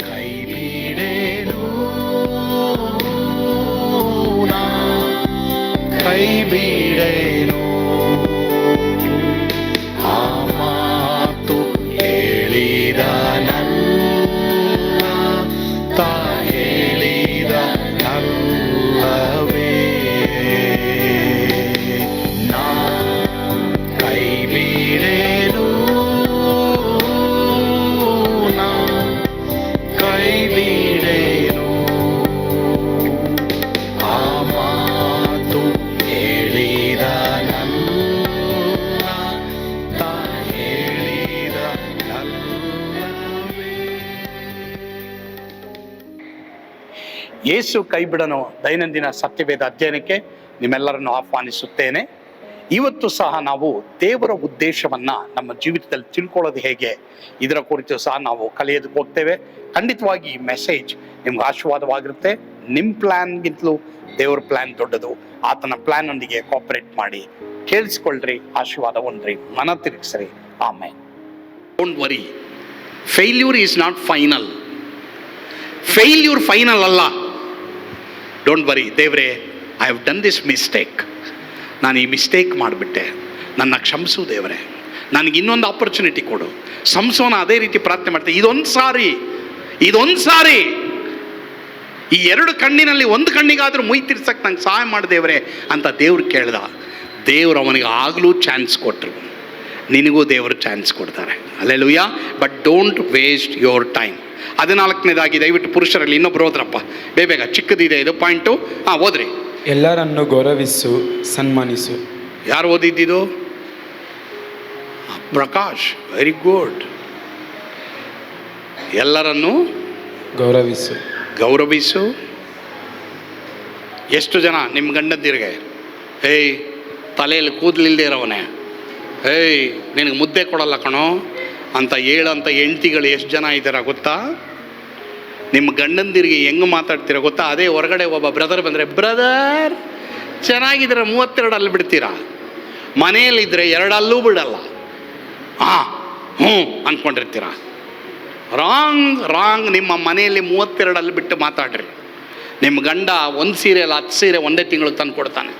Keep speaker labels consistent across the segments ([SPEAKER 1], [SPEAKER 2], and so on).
[SPEAKER 1] ಕೈ ಬಿಡೇನು ಯೇಸು ಕೈಬಿಡನು ದೈನಂದಿನ ಸತ್ಯವೇದ ಅಧ್ಯಯನಕ್ಕೆ ನಿಮ್ಮೆಲ್ಲರನ್ನು ಆಹ್ವಾನಿಸುತ್ತೇನೆ. ಇವತ್ತು ಸಹ ನಾವು ದೇವರ ಉದ್ದೇಶವನ್ನ ನಮ್ಮ ಜೀವಿತದಲ್ಲಿ ತಿಳ್ಕೊಳ್ಳೋದು ಹೇಗೆ? ಇದರ ಕುರಿತು ಸಹ ನಾವು ಕಲಿಯೋದಕ್ಕೆ ಹೋಗ್ತೇವೆ. ಖಂಡಿತವಾಗಿ ಈ ಮೆಸೇಜ್ ನಿಮ್ಗೆ ಆಶೀರ್ವಾದವಾಗಿರುತ್ತೆ. ನಿಮ್ಮ ಪ್ಲ್ಯಾನ್ಗಿಂತಲೂ ದೇವರ ಪ್ಲ್ಯಾನ್ ದೊಡ್ಡದು. ಆತನ ಪ್ಲಾನ್ ಒಂದಿಗೆ ಕೋಪರೇಟ್ ಮಾಡಿ ಕೇಳಿಸ್ಕೊಳ್ರಿ, ಆಶೀರ್ವಾದ ಒಂದ್ರಿ ಮನ ತಿರುಗಿಸ್ರಿ. ಆಮೇಲೆ don't worry failure is not final failure final ಅಲ್ಲ. ಡೋಂಟ್ ವರಿ ದೇವ್ರೆ I have done this mistake ನಾನು ಈ ಮಿಸ್ಟೇಕ್ ಮಾಡಿಬಿಟ್ಟೆ. ನನ್ನ ಕ್ಷಮಿಸು ದೇವರೇ. ನನಗೆ ಇನ್ನೊಂದು ಆಪರ್ಚುನಿಟಿ ಕೊಡು. ಸಂಸೋನ ಅದೇ ರೀತಿ ಪ್ರಾರ್ಥನೆ ಮಾಡ್ತೆ, ಇದೊಂದು ಸಾರಿ ಇದೊಂದು ಸಾರಿ. ಈ ಎರಡು ಕಣ್ಣಿನಲ್ಲಿ ಒಂದು ಕಣ್ಣಿಗಾದರೂ ಮುಯ್ ತಿರ್ಸಕ್ಕೆ ನಂಗೆ ಸಹಾಯ ಮಾಡು ದೇವ್ರೆ ಅಂತ ದೇವ್ರು ಕೇಳ್ದ. ದೇವ್ರು ಅವನಿಗೆ ಆಗಲೂ ಚಾನ್ಸ್ ಕೊಟ್ಟರು ನಿನಗೂ ದೇವರು ಚಾನ್ಸ್ ಕೊಡ್ತಾರೆ. Alleluia but don't waste your time ಹದಿನಾಲ್ಕನೇದಾಗಿ ದಯವಿಟ್ಟು ಪುರುಷರಲ್ಲಿ ಇನ್ನೊಬ್ರು ಹೋದ್ರಪ್ಪ. ಬೇ ಬೇಗ ಚಿಕ್ಕದಿದೆ ಇದು ಪಾಯಿಂಟು ಹಾಂ ಓದ್ರಿ
[SPEAKER 2] ಎಲ್ಲರನ್ನು ಗೌರವಿಸು ಸನ್ಮಾನಿಸು.
[SPEAKER 1] ಯಾರು ಓದಿದ್ದಿದು? ಪ್ರಕಾಶ್ ವೆರಿ ಗುಡ್ ಎಲ್ಲರನ್ನು
[SPEAKER 2] ಗೌರವಿಸು.
[SPEAKER 1] ಗೌರವಿಸು. ಎಷ್ಟು ಜನ ನಿಮ್ಮ ಗಂಡದ್ದಿರಿಗೆ ಏಯ್ ತಲೆಯಲ್ಲಿ ಕೂದಲಿಲ್ಲದೆ ಇರೋವನೇ. ಏಯ್ ನಿನಗೆ ಮುದ್ದೆ ಕೊಡಲ್ಲ ಕಣೋ. ಅಂತ ಏಳಂತ ಹೆಂಡ್ತಿಗಳು ಎಷ್ಟು ಜನ ಇದ್ದಾರ ಗೊತ್ತಾ? ನಿಮ್ಮ ಗಂಡಂದಿರಿಗೆ ಹೆಂಗೆ ಮಾತಾಡ್ತೀರ ಗೊತ್ತಾ? ಅದೇ ಹೊರಗಡೆ ಒಬ್ಬ ಬ್ರದರ್ ಬಂದರೆ ಬ್ರದರ್ ಚೆನ್ನಾಗಿದ್ದರೆ? ಮೂವತ್ತೆರಡಲ್ಲಿ ಬಿಡ್ತೀರಾ? ಮನೆಯಲ್ಲಿದ್ದರೆ ಎರಡಲ್ಲೂ ಬಿಡಲ್ಲ. ಹಾಂ ಹ್ಞೂ ಅಂದ್ಕೊಂಡಿರ್ತೀರ ರಾಂಗ್ ರಾಂಗ್ ನಿಮ್ಮ ಮನೆಯಲ್ಲಿ ಮೂವತ್ತೆರಡಲ್ಲಿ ಬಿಟ್ಟು ಮಾತಾಡ್ರಿ. ನಿಮ್ಮ ಗಂಡ ಒಂದು ಸೀರೆಯಲ್ಲಿ ಹತ್ತು ಸೀರೆ ಒಂದೇ ತಿಂಗಳು ತಂದು ಕೊಡ್ತಾನೆ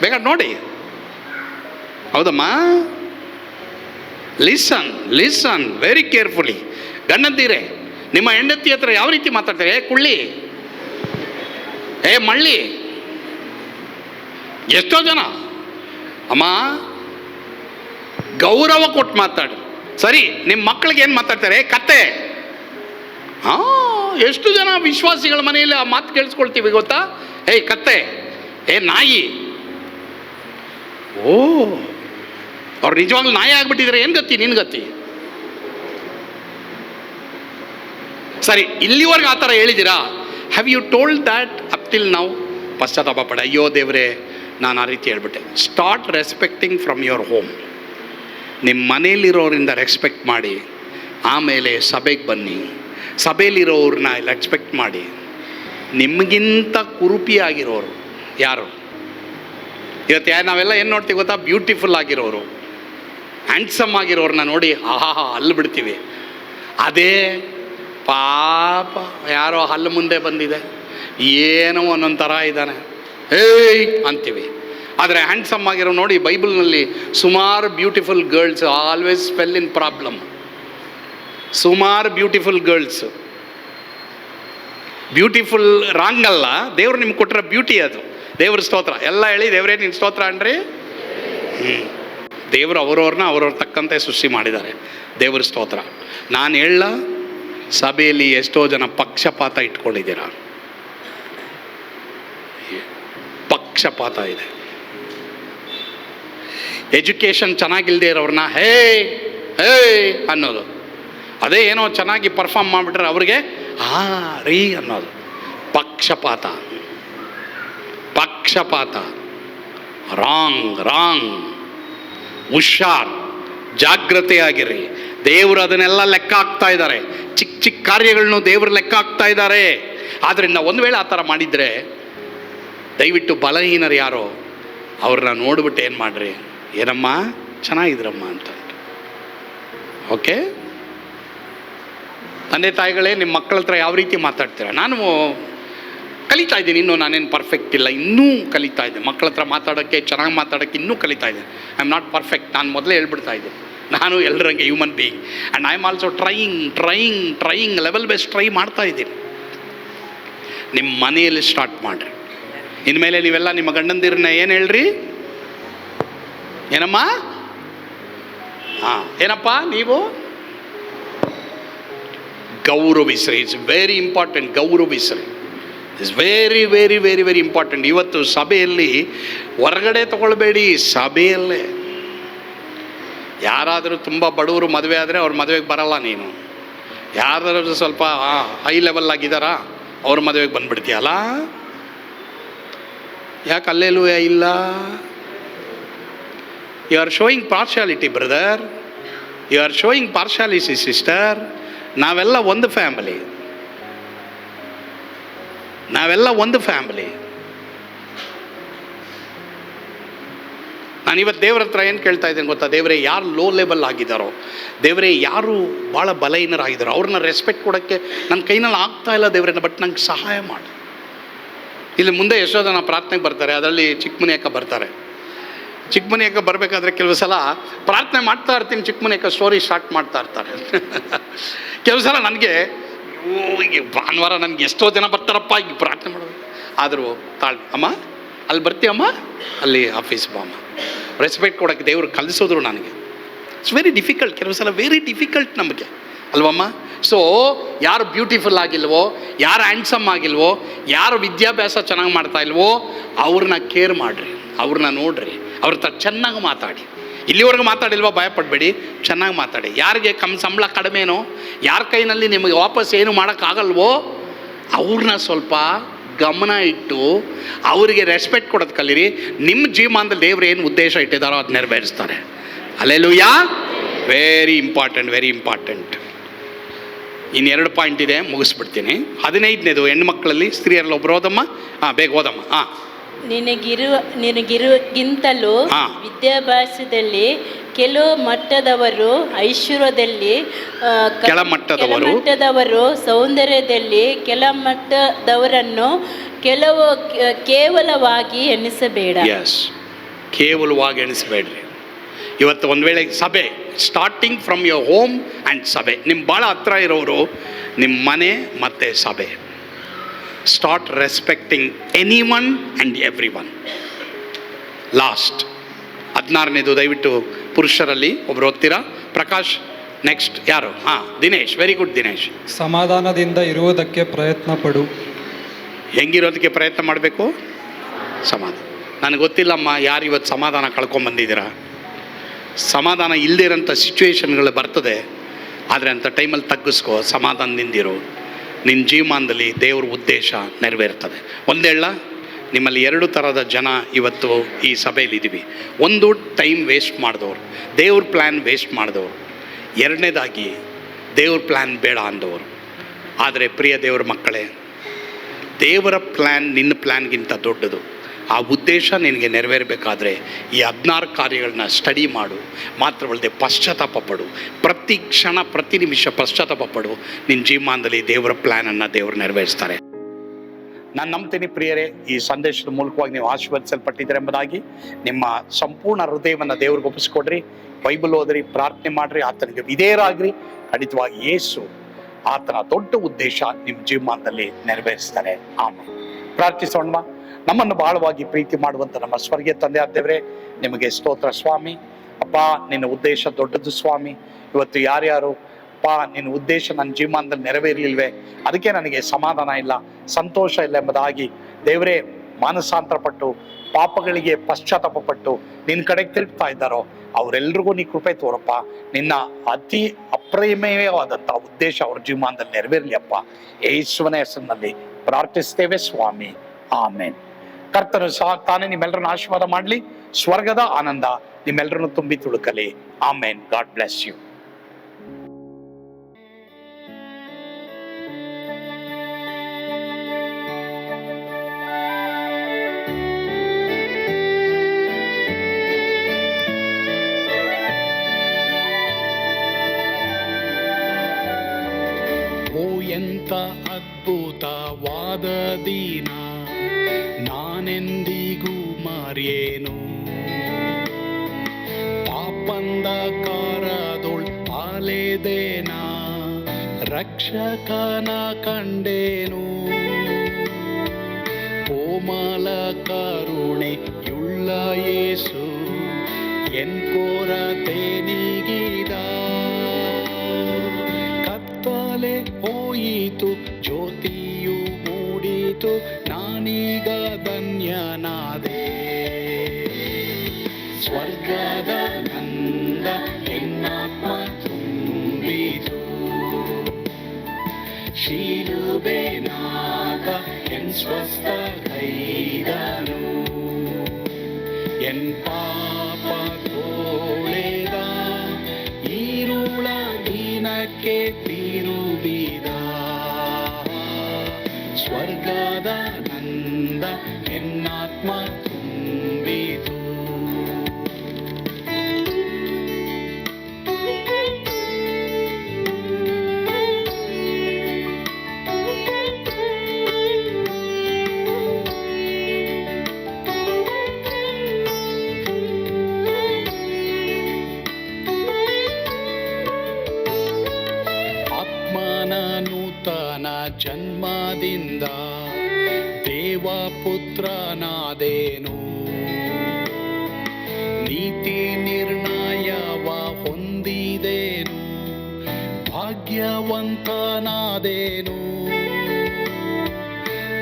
[SPEAKER 1] ಬೇಗ ನೋಡಿ? ಹೌದಮ್ಮ? ಲಿಸನ್ ಲಿಸನ್ ವೆರಿ ಕೇರ್ಫುಲಿ ಗಂಡಂತೀರೆ ನಿಮ್ಮ ಹೆಂಡತಿ ಹತ್ರ ಯಾವ ರೀತಿ ಮಾತಾಡ್ತಾರೆ? ಏ, ಕುಳ್ಳಿ. ಏ, ಮಳ್ಳಿ. ಎಷ್ಟೋ ಜನ. ಅಮ್ಮ, ಗೌರವ ಕೊಟ್ಟು ಮಾತಾಡಿ. ಸರಿ, ನಿಮ್ಮ ಮಕ್ಕಳಿಗೆ ಏನು ಮಾತಾಡ್ತಾರೆ? ಕತ್ತೆ. ಹಾ ಎಷ್ಟು ಜನ ವಿಶ್ವಾಸಿಗಳ ಮನೆಯಲ್ಲಿ ಆ ಮಾತು ಕೇಳಿಸ್ಕೊಳ್ತೀವಿ ಗೊತ್ತಾ? ಏಯ್ ಕತ್ತೆ. ಏ, ನಾಯಿ. ಓ. ಅವ್ರು ನಿಜವಾಗ್ಲೂ ನಾಯಿ ಆಗ್ಬಿಟ್ಟಿದ್ರೆ, ಏನು ಗತಿ, ನಿನ್ ಗತಿ? ಸರಿ, ಇಲ್ಲಿವರೆಗೆ ಆ ಥರ ಹೇಳಿದ್ದೀರಾ? Have you told that up till ನಾವು ಪಶ್ಚಾತ್ತಾಪ ಪಡ. ಅಯ್ಯೋ ದೇವರೇ, ನಾನು ಆ ರೀತಿ ಹೇಳ್ಬಿಟ್ಟೆ. Start respecting from your home ನಿಮ್ಮ ಮನೇಲಿರೋರಿಂದ ರೆಸ್ಪೆಕ್ಟ್ ಮಾಡಿ. ಆಮೇಲೆ ಸಭೆಗೆ ಬನ್ನಿ. ಸಭೆಯಲ್ಲಿರೋರನ್ನ ರೆಸ್ಪೆಕ್ಟ್ ಮಾಡಿ. ನಿಮಗಿಂತ ಕುರುಪಿಯಾಗಿರೋರು ಯಾರು? ಇವತ್ತು ಯಾ ನಾವೆಲ್ಲ ಏನು ನೋಡ್ತೀವಿ ಗೊತ್ತಾ? ಬ್ಯೂಟಿಫುಲ್ ಆಗಿರೋರು. ಹ್ಯಾಂಡ್ಸಮ್ ಆಗಿರೋರನ್ನ ನೋಡಿ, ಆಹಾ ಅಲ್ಲಿ ಬಿಡ್ತೀವಿ. ಅದೇ ಪಾಪ ಯಾರೋ ಹಲ್ಲು ಮುಂದೆ ಬಂದಿದೆ. ಏನೋ ಒಂದೊಂದು ಥರ ಇದ್ದಾನೆ. ಏಯ್! ಅಂತೀವಿ. ಆದರೆ ಹ್ಯಾಂಡ್ಸಮ್ ಆಗಿರೋ ನೋಡಿ ಬೈಬಲ್ನಲ್ಲಿ ಸುಮಾರು beautiful girls always spell in problem ಸುಮಾರು ಬ್ಯೂಟಿಫುಲ್ ಗರ್ಲ್ಸ್ ಬ್ಯೂಟಿಫುಲ್ ರಾಂಗ್ ಅಲ್ಲ, ದೇವ್ರು ನಿಮ್ಗೆ ಕೊಟ್ಟಿರೋ ಬ್ಯೂಟಿ ಅದು. ದೇವ್ರ ಸ್ತೋತ್ರ. ಎಲ್ಲ ಹೇಳಿ ದೇವರೇ ನಿನ್ನ ಸ್ತೋತ್ರ ಅನ್ರಿ? ಹ್ಞೂ ದೇವರು ಅವರವ್ರನ್ನ ಅವ್ರವ್ರ ತಕ್ಕಂತೆ ಸೃಷ್ಟಿ ಮಾಡಿದ್ದಾರೆ. ದೇವರ ಸ್ತೋತ್ರ. ನಾನು ಹೇಳ, ಸಭೆಯಲ್ಲಿ ಎಷ್ಟೋ ಜನ ಪಕ್ಷಪಾತ ಇಟ್ಕೊಂಡಿದ್ದೀರ. ಪಕ್ಷಪಾತ ಇದೆ. ಎಜುಕೇಷನ್ ಚೆನ್ನಾಗಿಲ್ಲದೆ ಇರೋರನ್ನ ಹೇ ಹೇ, ಅನ್ನೋದು. ಅದೇ ಏನೋ ಚೆನ್ನಾಗಿ ಪರ್ಫಾರ್ಮ್ ಮಾಡಿಬಿಟ್ರೆ ಅವ್ರಿಗೆ, ಆ, ರೀ ಅನ್ನೋದು. ಪಕ್ಷಪಾತ. ಪಕ್ಷಪಾತ. ರಾಂಗ್ ರಾಂಗ್ ಹುಷಾರ್, ಜಾಗ್ರತೆಯಾಗಿರಿ. ದೇವರು ಅದನ್ನೆಲ್ಲ ಲೆಕ್ಕ ಹಾಕ್ತಾ ಇದ್ದಾರೆ. ಚಿಕ್ಕ ಚಿಕ್ಕ ಕಾರ್ಯಗಳನ್ನು ದೇವರು ಲೆಕ್ಕ ಹಾಕ್ತಾ ಇದ್ದಾರೆ. ಆದ್ದರಿಂದ ಒಂದು ವೇಳೆ ಆ ಥರ ಮಾಡಿದರೆ, ದಯವಿಟ್ಟು ಬಲಹೀನರು ಯಾರೋ, ಅವ್ರನ್ನ ನೋಡ್ಬಿಟ್ಟು ಏನು ಮಾಡ್ರಿ? ಏನಮ್ಮ? ಚೆನ್ನಾಗಿದ್ರಮ್ಮ ಅಂತ. ಓಕೆ? ತಂದೆ ತಾಯಿಗಳೇ ನಿಮ್ಮ ಮಕ್ಕಳ ಹತ್ರ ಯಾವ ರೀತಿ ಮಾತಾಡ್ತೀರಾ? ನಾನು ಕಲಿತಾ ಇದ್ದೀನಿ. ಇನ್ನೂ ನಾನೇನು ಪರ್ಫೆಕ್ಟ್ ಇಲ್ಲ. ಇನ್ನೂ ಕಲಿತಾ ಇದ್ದೆ. ಮಕ್ಕಳ ಹತ್ರ ಮಾತಾಡೋಕ್ಕೆ ಚೆನ್ನಾಗಿ ಮಾತಾಡೋಕ್ಕೆ ಇನ್ನೂ ಕಲಿತಾ ಇದ್ದೆ. ಐ ಆಮ್ ನಾಟ್ ಪರ್ಫೆಕ್ಟ್ ನಾನು ಮೊದಲೇ ಹೇಳ್ಬಿಡ್ತಾ ಇದ್ದೆ. ನಾನು ಎಲ್ಲರಂಗೆ human being and I am also trying trying trying level best try ಮಾಡ್ತಾ ಇದ್ದೀನಿ. ನಿಮ್ಮ ಮನೆಯಲ್ಲಿ ಸ್ಟಾರ್ಟ್ ಮಾಡಿರಿ. ಇನ್ಮೇಲೆ ನೀವೆಲ್ಲ ನಿಮ್ಮ ಗಂಡಂದಿರನ್ನ ಏನು ಹೇಳ್ರಿ? ಏನಮ್ಮ? ಹಾಂ, ಏನಪ್ಪ ನೀವು? ಗೌರವಿಸ್ರಿ. It's very important ಗೌರವಿಸ್ರಿ. It's very very very very important ಇವತ್ತು ಸಭೆಯಲ್ಲಿ ಹೊರಗಡೆ ತಗೊಳ್ಬೇಡಿ, ಸಭೆಯಲ್ಲೇ. ಯಾರಾದರೂ ತುಂಬ ಬಡವರು ಮದುವೆ ಆದರೆ ಅವ್ರ ಮದುವೆಗೆ ಬರಲ್ಲ ನೀನು. ಯಾರಾದರೂ ಸ್ವಲ್ಪ ಹೈ ಲೆವೆಲ್ ಆಗಿದ್ದಾರಾ, ಅವ್ರ ಮದುವೆಗೆ ಬಂದ್ಬಿಡ್ತೀಯಲ್ಲ? ಯಾಕೆ ಅಲ್ಲೇಲೂ ಇಲ್ಲ? You are showing partiality brother you are showing partiality sister ನಾವೆಲ್ಲ ಒಂದು ಫ್ಯಾಮಿಲಿ ನಾವೆಲ್ಲ ಒಂದು ಫ್ಯಾಮಿಲಿ. ನಾನು ಇವತ್ತು ದೇವ್ರ ಹತ್ರ ಏನು ಕೇಳ್ತಾ ಇದ್ದೀನಿ ಗೊತ್ತಾ? ದೇವರೇ ಯಾರು ಲೋ ಲೆವೆಲ್ ಆಗಿದ್ದಾರೋ, ದೇವರೇ ಯಾರು ಭಾಳ ಬಲಹೀನರಾಗಿದ್ದಾರೋ, ಅವ್ರನ್ನ ರೆಸ್ಪೆಕ್ಟ್ ಕೊಡೋಕ್ಕೆ ನನ್ನ ಕೈನಲ್ಲಿ ಆಗ್ತಾ ಇಲ್ಲ ದೇವರನ್ನ ಬಟ್ ನಂಗೆ ಸಹಾಯ ಮಾಡಿ. ಇಲ್ಲಿ ಮುಂದೆ ಎಷ್ಟೋ ಪ್ರಾರ್ಥನೆಗೆ ಬರ್ತಾರೆ, ಅದರಲ್ಲಿ ಚಿಕ್ಕಮನಿ ಅಕ್ಕ ಬರ್ತಾರೆ. ಚಿಕ್ಕಮನಿ ಬರಬೇಕಾದ್ರೆ ಕೆಲವು ಸಲ ಪ್ರಾರ್ಥನೆ ಮಾಡ್ತಾ ಇರ್ತೀನಿ, ಚಿಕ್ಕಮನಿ ಸ್ಟೋರಿ ಸ್ಟಾರ್ಟ್ ಮಾಡ್ತಾ ಇರ್ತಾರೆ. ಕೆಲವು ಸಲ ನನಗೆ ಈಗ ಭಾನುವಾರ ನನಗೆ ಎಷ್ಟೋ ಜನ ಬರ್ತಾರಪ್ಪ ಈಗ ಪ್ರಾರ್ಥನೆ ಮಾಡೋದು. ಆದರೂ ತಾಳ್, ಅಮ್ಮ, ಅಲ್ಲಿ ಬರ್ತೀಯಮ್ಮ ಅಲ್ಲಿ ಆಫೀಸ್ ಬಾಮ್ಮ ರೆಸ್ಪೆಕ್ಟ್ ಕೊಡೋಕ್ಕೆ ದೇವರು ಕಲಿಸೋದ್ರು ನನಗೆ. ಇಟ್ಸ್ ವೆರಿ ಡಿಫಿಕಲ್ಟ್ ಕೆಲವು ಸಲ ವೆರಿ ಡಿಫಿಕಲ್ಟ್ ನಮಗೆ. ಅಲ್ವಮ್ಮ ಸೊ ಯಾರು ಬ್ಯೂಟಿಫುಲ್ ಆಗಿಲ್ವೋ, ಯಾರು ಹ್ಯಾಂಡ್ಸಮ್ ಆಗಿಲ್ವೋ, ಯಾರು ವಿದ್ಯಾಭ್ಯಾಸ ಚೆನ್ನಾಗಿ ಮಾಡ್ತಾ ಇಲ್ವೋ, ಅವ್ರನ್ನ ಕೇರ್ ಮಾಡಿರಿ, ಅವ್ರನ್ನ ನೋಡಿರಿ, ಅವ್ರ ಚೆನ್ನಾಗಿ ಮಾತಾಡಿ. ಇಲ್ಲಿವರೆಗೂ ಮಾತಾಡಿಲ್ವ? ಭಯಪಡಬೇಡಿ. ಚೆನ್ನಾಗಿ ಮಾತಾಡಿ. ಯಾರಿಗೆ ಕಮ್, ಸಂಬಳ ಕಡಿಮೆನೋ, ಯಾರ ಕೈನಲ್ಲಿ ನಿಮಗೆ ವಾಪಸ್ ಏನು ಮಾಡೋಕ್ಕಾಗಲ್ವೋ, ಅವ್ರನ್ನ ಸ್ವಲ್ಪ ಗಮನ ಇಟ್ಟು ಅವರಿಗೆ ರೆಸ್ಪೆಕ್ಟ್ ಕೊಡೋದು ಕಲೀರಿ. ನಿಮ್ಮ ಜೀವಮಾನದಲ್ಲಿ ದೇವ್ರು ಏನು ಉದ್ದೇಶ ಇಟ್ಟಿದ್ದಾರೋ ಅದು ನೆರವೇರಿಸ್ತಾರೆ. Alleluia very important very important ಇನ್ನೆರಡು ಪಾಯಿಂಟ್ ಇದೆ, ಮುಗಿಸ್ಬಿಡ್ತೀನಿ. ಹದಿನೈದನೇದು, ಹೆಣ್ಮಕ್ಳಲ್ಲಿ, ಸ್ತ್ರೀಯರಲ್ಲಿ ಒಬ್ಬರು ಹೋದಮ್ಮ? ಹಾಂ, ಬೇಗ ಹೋದಮ್ಮ. ಹಾಂ.
[SPEAKER 3] ನಿನಗಿರುವ
[SPEAKER 1] ನಿನಗಿರುವಕ್ಕಿಂತಲೂ.
[SPEAKER 3] ವಿದ್ಯಾಭ್ಯಾಸದಲ್ಲಿ ಕೆಲವು ಮಟ್ಟದವರು ಐಶ್ವರ್ಯದಲ್ಲಿ ಮಟ್ಟದವರು.
[SPEAKER 1] ಕೆಳಮಟ್ಟದವರು.
[SPEAKER 3] ಕೆಳಮಟ್ಟದವರು ಸೌಂದರ್ಯದಲ್ಲಿ ಕೆಳಮಟ್ಟದವರನ್ನು ಕೆಲವು ಕೇವಲವಾಗಿ ಎಣಿಸಬೇಡ.
[SPEAKER 1] ಕೇವಲವಾಗಿ ಎಣಿಸಬೇಡ್ರಿ. ಇವತ್ತು ಒಂದು ವೇಳೆ ಸಭೆ starting from your home and ಸಭೆ. ನಿಮ್ಮ ಭಾಳ ಹತ್ರ ಇರೋರು ನಿಮ್ಮ ಮನೆ ಮತ್ತು ಸಭೆ. Start respecting anyone and everyone last ಹದಿನಾರನೇದು ದಯವಿಟ್ಟು ಪುರುಷರಲ್ಲಿ ಒಬ್ರು ಓದ್ತೀರಾ? ಪ್ರಕಾಶ್ ನೆಕ್ಸ್ಟ್ ಯಾರು? ಹಾಂ ದಿನೇಶ್ ವೆರಿ ಗುಡ್ ದಿನೇಶ್.
[SPEAKER 4] ಸಮಾಧಾನದಿಂದ ಇರುವುದಕ್ಕೆ ಪ್ರಯತ್ನ ಪಡು.
[SPEAKER 1] ಹೆಂಗಿರೋದಕ್ಕೆ ಪ್ರಯತ್ನ ಮಾಡಬೇಕು? ಸಮಾಧಾನ. ನನಗೆ ಗೊತ್ತಿಲ್ಲಮ್ಮ ಯಾರು ಇವತ್ತು ಸಮಾಧಾನ ಕಳ್ಕೊಂಬಂದಿದ್ದೀರಾ ಸಮಾಧಾನ ಇಲ್ಲದಿರೋಂಥ ಸಿಚುವೇಶನ್ಗಳು ಬರ್ತದೆ. ಆದರೆ ಅಂಥ ಟೈಮಲ್ಲಿ ತಗ್ಗಿಸ್ಕೋ ಸಮಾಧಾನದಿಂದಿರು. ನಿನ್ನ ಜೀವಮಾನದಲ್ಲಿ ದೇವ್ರ ಉದ್ದೇಶ ನೆರವೇರ್ತದೆ. ಒಂದೇಳ ನಿಮ್ಮಲ್ಲಿ ಎರಡು ಥರದ ಜನ ಇವತ್ತು ಈ ಸಭೆಯಲ್ಲಿ ಇದ್ದೀವಿ ಒಂದು ಟೈಮ್ ವೇಸ್ಟ್ ಮಾಡಿದವರು, ದೇವ್ರ ಪ್ಲ್ಯಾನ್ ವೇಸ್ಟ್ ಮಾಡಿದವರು. ಎರಡನೇದಾಗಿ, ದೇವ್ರ ಪ್ಲ್ಯಾನ್ ಬೇಡ ಅಂದವರು. ಆದರೆ ಪ್ರಿಯ ದೇವ್ರ ಮಕ್ಕಳೇ, ದೇವರ ಪ್ಲ್ಯಾನ್ ನಿನ್ನ ಪ್ಲ್ಯಾನ್ಗಿಂತ ದೊಡ್ಡದು. ಆ ಉದ್ದೇಶ ನಿನಗೆ ನೆರವೇರಬೇಕಾದ್ರೆ ಈ ಹದಿನಾರು ಕಾರ್ಯಗಳನ್ನ ಸ್ಟಡಿ ಮಾಡು. ಮಾತ್ರವಲ್ಲದೆ ಪಶ್ಚಾತ್ತಾಪ ಪಡು. ಪ್ರತಿ ಕ್ಷಣ, ಪ್ರತಿ ನಿಮಿಷ ಪಶ್ಚಾತ್ತಾಪ ಪಡು. ನಿನ್ನ ಜೀವಮಾನದಲ್ಲಿ ದೇವರ ಪ್ಲ್ಯಾನನ್ನು ದೇವರು ನೆರವೇರಿಸ್ತಾರೆ. ನಾನು ನಂಬ್ತೀನಿ ಪ್ರಿಯರೇ, ಈ ಸಂದೇಶದ ಮೂಲಕವಾಗಿ ನೀವು ಆಶೀರ್ವದಿಸಲ್ಪಟ್ಟಿದ್ದೀರ ಎಂಬುದಾಗಿ ನಿಮ್ಮ ಸಂಪೂರ್ಣ ಹೃದಯವನ್ನು ದೇವ್ರಿಗೆ ಒಪ್ಪಿಸ್ಕೊಡ್ರಿ. ಬೈಬಲ್ ಓದ್ರಿ ಪ್ರಾರ್ಥನೆ ಮಾಡ್ರಿ, ಆತನಿಗೆ ವಿಧೇಯರಾಗ್ರಿ. ಖಂಡಿತವಾಗಿ ಯೇಸು ಆತನ ದೊಡ್ಡ ಉದ್ದೇಶ ನಿಮ್ಮ ಜೀವಮಾನದಲ್ಲಿ ನೆರವೇರಿಸ್ತಾರೆ. ಆಮೇಲೆ ಪ್ರಾರ್ಥಿಸೋಣ ನಮ್ಮನ್ನು ಬಹಳವಾಗಿ ಪ್ರೀತಿ ಮಾಡುವಂತ ನಮ್ಮ ಸ್ವರ್ಗೀಯ ತಂದೆ ಆದ್ದೇವ್ರೆ ನಿಮಗೆ ಸ್ತೋತ್ರ ಸ್ವಾಮಿ. ಅಪ್ಪ, ನಿನ್ನ ಉದ್ದೇಶ ದೊಡ್ಡದು ಸ್ವಾಮಿ. ಇವತ್ತು ಯಾರ್ಯಾರು, ಅಪ್ಪ, ನಿನ್ನ ಉದ್ದೇಶ ನನ್ನ ಜೀವಮಾನದಲ್ಲಿ ನೆರವೇರಲಿಲ್ವೇ? ಅದಕ್ಕೆ ನನಗೆ ಸಮಾಧಾನ ಇಲ್ಲ, ಸಂತೋಷ ಇಲ್ಲ ಎಂಬುದಾಗಿ ದೇವರೇ ಮಾನಸಾಂತರ ಪಟ್ಟು ಪಾಪಗಳಿಗೆ ಪಶ್ಚಾತ್ತಾಪ ಪಟ್ಟು ನಿನ್ನ ಕಡೆಗೆ ತಿರುಗ್ತಾ ಇದ್ದಾರೋ, ಅವರೆಲ್ರಿಗೂ ನೀ ಕೃಪೆ ತೋರಪ್ಪ. ನಿನ್ನ ಅತಿ ಅಪ್ರಮೇಯವಾದಂಥ ಉದ್ದೇಶ ಅವ್ರ ಜೀವಮಾನದಲ್ಲಿ ನೆರವೇರಲಿ ಅಪ್ಪ. ಯೇಸುವನ ಹೆಸರಿನಲ್ಲಿ ಪ್ರಾರ್ಥಿಸ್ತೇವೆ ಸ್ವಾಮಿ. ಆಮೇನ್. ಕರ್ತನು ಸಹ ತಾನೇ ನಿಮ್ಮೆಲ್ಲರನ್ನ ಆಶೀರ್ವಾದ ಮಾಡಲಿ. ಸ್ವರ್ಗದ ಆನಂದ ನಿಮ್ಮೆಲ್ಲರನ್ನು ತುಂಬಿ ತುಳುಕಲಿ. ಆಮೇನ್. God bless you. ರಕ್ಷಕನ ಕಂಡೇನು ಕೋಮಲ ಕರುಣೆಯುಳ್ಳ ಯೇಸು ಎನ್ ಕೊರತೆ ಶಿಲುಬೆ ನಾಗ ಎನ್ ಸ್ವಸ್ಥ ಕೈದನು ಎನ್ ಪಾಪ ಕೋಳೆದ ಈರುಳ ದಿನಕ್ಕೆ ತಿರುಗಿದ ಸ್ವರ್ಗದ ನಂದ ಎನ್ನಾತ್ಮ ಭಾಗ್ಯವಂತನಾದೇನು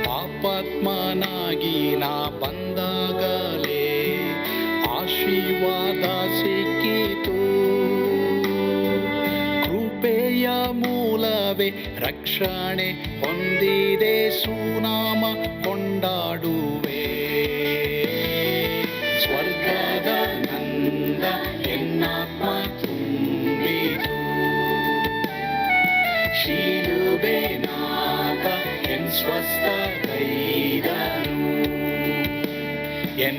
[SPEAKER 1] ಪಾಪಾತ್ಮನಾಗಿ ನಾ ಬಂದಾಗಲೇ ಆಶೀರ್ವಾದ ಸಿಕ್ಕಿತು. ಕೃಪೆಯ ಮೂಲವೇ ರಕ್ಷಣೆ ಹೊಂದಿದೆ ಸುನಾಮ ಕೊಂಡಾಡುವೆ Swastha the Yen